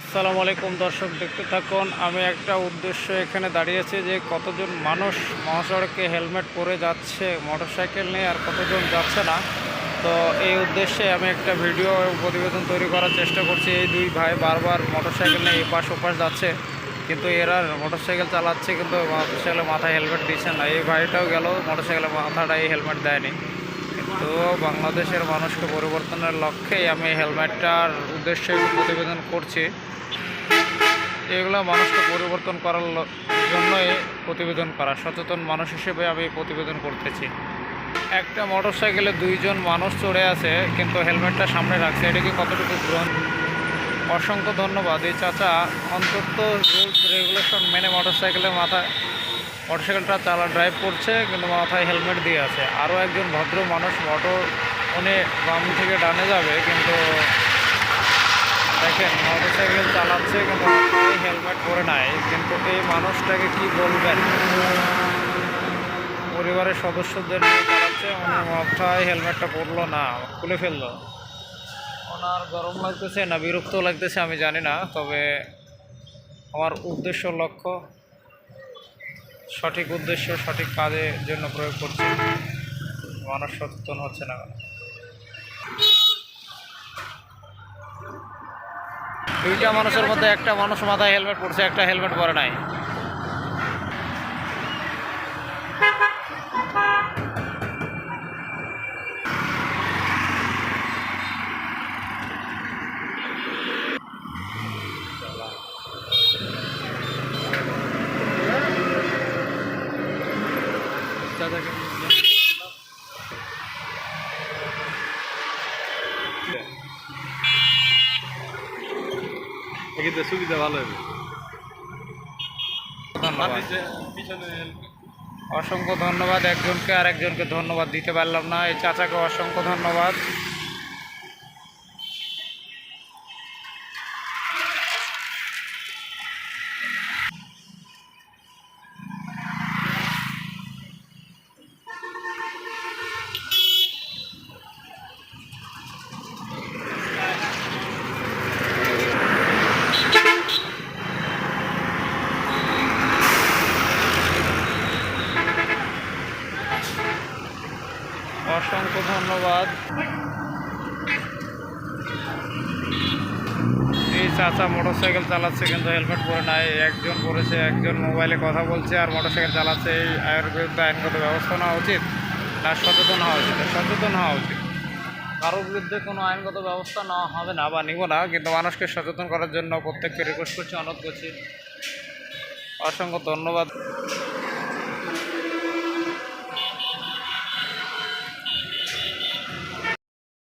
আসসালামু আলাইকুম, দর্শক দেখতে থাকুন। আমি একটা উদ্দেশ্য এখানে দাঁড়িয়েছি যে কতজন মানুষ মহাসড়কে হেলমেট পরে যাচ্ছে, মোটরসাইকেল নিয়ে, আর কতজন যাচ্ছে না। তো এই উদ্দেশ্যে আমি একটা ভিডিও প্রতিবেদন তৈরি করার চেষ্টা করছি। এই দুই ভাই বারবার মোটরসাইকেল নিয়ে এপাশ ওপাশ যাচ্ছে, কিন্তু এরা মোটরসাইকেল চালাচ্ছে, কিন্তু মোটরসাইকেলের মাথায় হেলমেট দিচ্ছে না। এই ভাইটাও গেল, মোটরসাইকেলের মাথাটা এই হেলমেট দেয়নি। তো বাংলাদেশের মানুষকে পরিবর্তনের লক্ষ্যেই আমি হেলমেটটার উদ্দেশ্যে প্রতিবেদন করছি। এগুলো মানুষকে পরিবর্তন করার জন্যই প্রতিবেদন করা, সচেতন মানুষ হিসেবে আমি প্রতিবেদন করতেছি। একটা মোটর সাইকেলে দুইজন মানুষ চড়ে আছে, কিন্তু হেলমেটটা সামনে রাখছে। এটা কি কতটুকু গ্রহণ? অসংখ্য ধন্যবাদ। এই চাচা অন্তত রুলস রেগুলেশন মেনে মোটরসাইকেলের মাথায় মোটরসাইকেলটা চালা ড্রাইভ করছে, কিন্তু মাথায় হেলমেট দিয়ে আছে। আরও একজন ভদ্র মানুষ মোটর উনি বাম থেকে ডানে যাবে, কিন্তু দেখেন মোটরসাইকেল চালাচ্ছে, কিন্তু হেলমেট পরে নাই। কিন্তু এই মানুষটাকে কি বলবেন? পরিবারের সদস্যদের নিয়ে চালাচ্ছে, উনি মাথায় হেলমেটটা পরলো না, খুলে ফেলল। ওনার গরম লাগতেছে না, বিরক্ত লাগতেছে, আমি জানি না, তবে আমার উদ্দেশ্য লক্ষ্য সঠিক উদ্দেশ্য, সঠিক কাজের জন্য প্রয়োগ করছে। মানুষ সচেতন হচ্ছে না দুইটা মানুষের মধ্যে একটা মানুষ মাথায় হেলমেট পরছে, একটা হেলমেট পরে নাই। কিন্তু সুবিধা ভালো হবে। পিছনে অসংখ্য ধন্যবাদ একজনকে আর একজনকে ধন্যবাদ দিতে পারলাম না। এই চাচাকে অসংখ্য ধন্যবাদ। অসংখ্য ধন্যবাদ। এই চাচা মোটরসাইকেল চালাচ্ছে কিন্তু হেলমেট পরে নাই, একজন পরেছে, একজন মোবাইলে কথা বলছে আর মোটরসাইকেল চালাচ্ছে, এই আয়ের বিরুদ্ধে আইনগত ব্যবস্থা নেওয়া উচিত না সচেতন হওয়া উচিত? সচেতন হওয়া উচিত। কারোর বিরুদ্ধে কোনো আইনগত ব্যবস্থা নেওয়া হবে না বা নিব না, কিন্তু মানুষকে সচেতন করার জন্য প্রত্যেককে রিকোয়েস্ট করছি, অনুরোধ করছি। অসংখ্য ধন্যবাদ।